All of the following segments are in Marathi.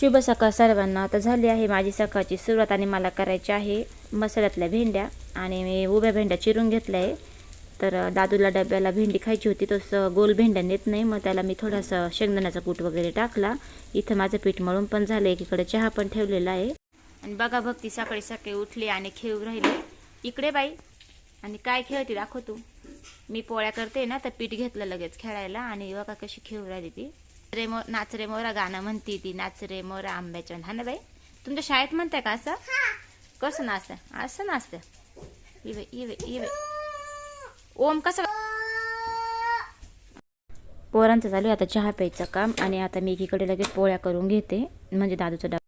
शुभ सकाळ सर्वांना. आता झाली आहे माझी सकाळची सुरुवात आणि मला करायची आहे मसाल्यातल्या भेंड्या. आणि मी उभ्या भेंड्या चिरून घेतल्या आहे तर दादूला डब्याला भेंडी खायची होती तसं गोल भेंड्या नेत नाही. मग त्याला मी थोडासा शेंगदाण्याचा कूट वगैरे टाकला. इथं माझं पीठ मळून पण झालं एकीकडे चहा पण ठेवलेला आहे. आणि बघा भक्ती सकाळी सकाळी उठली आणि खेळू राहिले. इकडे बाई. आणि काय खेळते दाखव तू. मी पोळ्या करते ना तर पीठ घेतलं लगेच खेळायला. आणि बघा कशी खेळू राहिली ती. रे मो नाच रे मोरा गाणं म्हणती ती नाच रे मोरा आंब्याच्या हा ना बाई? तुमच्या शाळेत म्हणताय का असं? कसं नाचतं असं नाचतं इवे इवे इवे ओम कसं पोरांचं चालू आहे आता चहा प्यायचं काम आणि आता मी एकीकडे लगेच पोळ्या करून घेते. म्हणजे दादूचा डबा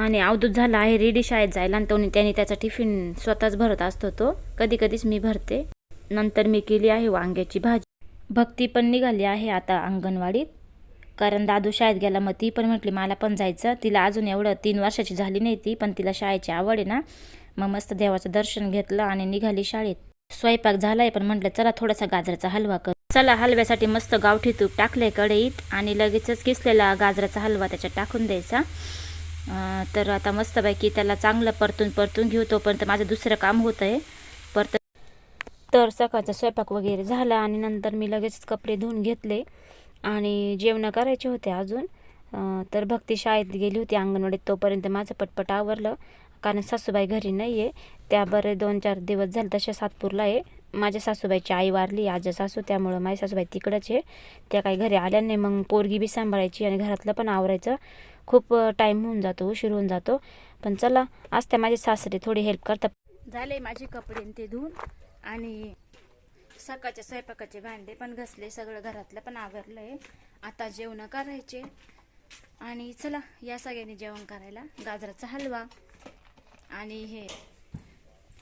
आणि अवधूत झाला आहे. रेडी शाळेत जायला आणि तो त्याने त्याचा टिफिन स्वतःच भरत असतो तो. कधी कधीच मी भरते. नंतर मी केली आहे वांग्याची भाजी. भक्ती पण निघाली आहे आता अंगणवाडीत. कारण दादू शाळेत गेला मग ती पण म्हटली मला पण जायचं. तिला अजून एवढं तीन वर्षाची झाली नाही ती पण तिला शाळेची आवड आहे ना. मग मस्त देवाचं दर्शन घेतलं आणि निघाली शाळेत. स्वयंपाक झालाय पण म्हटलं चला थोडासा गाजराचा हलवा कर. चला हलव्यासाठी मस्त गावठी तूप टाकले कढईत आणि लगेचच किसलेला गाजराचा हलवा त्याच्यात टाकून द्यायचा. तर आता मस्तपैकी त्याला चांगलं परतून परतून घेऊ तोपर्यंत माझं दुसरं काम होतं आहे. परत तर सकाळचा स्वयंपाक वगैरे झाला आणि नंतर मी लगेच कपडे धुवून घेतले आणि जेवणं करायचे होते अजून. तर भक्ती शाळेत गेली होती अंगणवाडीत तोपर्यंत माझं पटपट आवरलं. कारण सासूबाई घरी नाही आहे त्या बरे दोन चार दिवस झाले तशा सातपूरला आहे. माझ्या सासूबाईची आई वारली आज सासू त्यामुळं माझी सासूबाई तिकडंच आहे. त्या काही घरी आल्या नाही मग पोरगी बी सांभाळायची आणि घरातलं पण आवरायचं. खूप टाईम होऊन जातो उशीर होऊन जातो. पण चला आज त्या माझे सासरे थोडी हेल्प करतात. झाले माझे कपडे न ते धुवून. आणि सकाळच्या स्वयंपाकाचे भांडे पण घसले सगळं घरातलं पण आवरलं आहे आता जेवण करायचे. आणि चला या सगळ्यांनी जेवण करायला. गाजराचा हलवा. आणि हे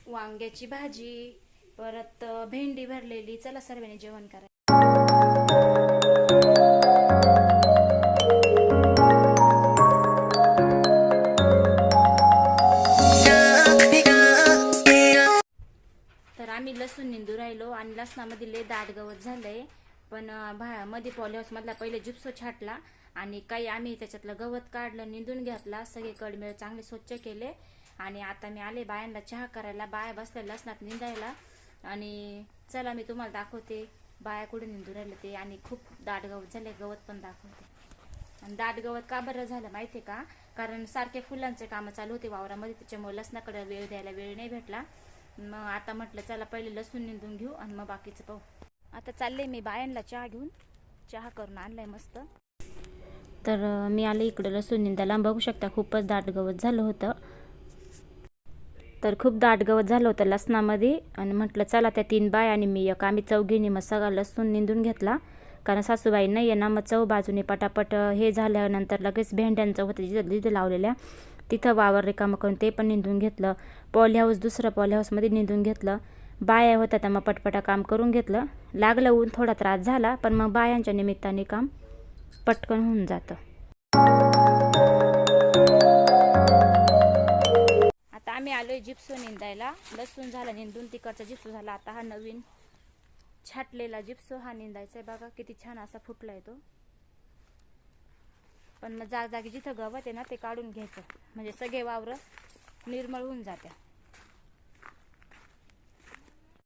वांग्याची भाजी. परत भेंडी भरलेली. चला सर्वांनी जेवण करायला. राहिलो आणि लसणामध्ये लय दाट गवत झालंय. पण भा मध्ये पॉलीहाऊसमधला पहिले जिप्सो छाटला आणि काही आम्ही त्याच्यातलं गवत काढलं निंदून घेतला सगळे कडमेळ चांगले स्वच्छ केले आणि आता मी आले बायांना चहा करायला बाया बसल्या लसणात निंदायला आणि चला मी तुम्हाला दाखवते. बाया कुठे निंदून राहिले ते आणि खूप दाट गवत झाले गवत पण दाखवते. आणि दाट गवत का बरं झालं माहितीये का? कारण सारखे फुलांचे कामं चालू होते वावरामध्ये त्याच्यामुळे लसणाकडे वेळ द्यायला वेळ नाही भेटला. मग आता म्हटलं चला पहिले लसूण निंदून घेऊ आणि मग बाकीचं पाहू. आता चालले मी बायांना चहा घेऊन. चहा करून आणलाय मस्त. तर मी आले इकडे लसूण निंदायला. बघू शकता खूपच दाट गवत झालं होतं. तर खूप दाट गवत झालं होतं लसणामध्ये. आणि म्हटलं चला त्या तीन बाय आणि मी एक. आम्ही चौघीने मग सगळा लसूण निंदून घेतला. कारण सासूबाई नाही आहे ना मग चौ बाजूने पटापट हे झाल्यानंतर लगेच भेंड्यांचं होतं जिथं जिथं लावलेल्या. तिथं वावर रिकामं करून ते पण निंदून घेतलं. पॉली हाऊस दुसरं पॉली हाऊसमध्ये निंदून घेतलं. बाया होत्या त्या मग पटपटा काम करून घेतलं. लागलं ऊन थोडा त्रास झाला पण मग बायांच्या निमित्ताने काम पटकन होऊन जातं. आता आम्ही आलोय जिप्सो निंदायला. लसूण झाला निंदून तिकडचा जिप्सो झाला. आता हा नवीन छाटलेला जिप्सो हा निंदायचा आहे बघा किती छान असा फुटलाय तो. पण मग जागजागी जिथं गवत आहे ना ते काढून घ्यायचं. म्हणजे सगळे वावरं निर्मळ होऊन जात्या.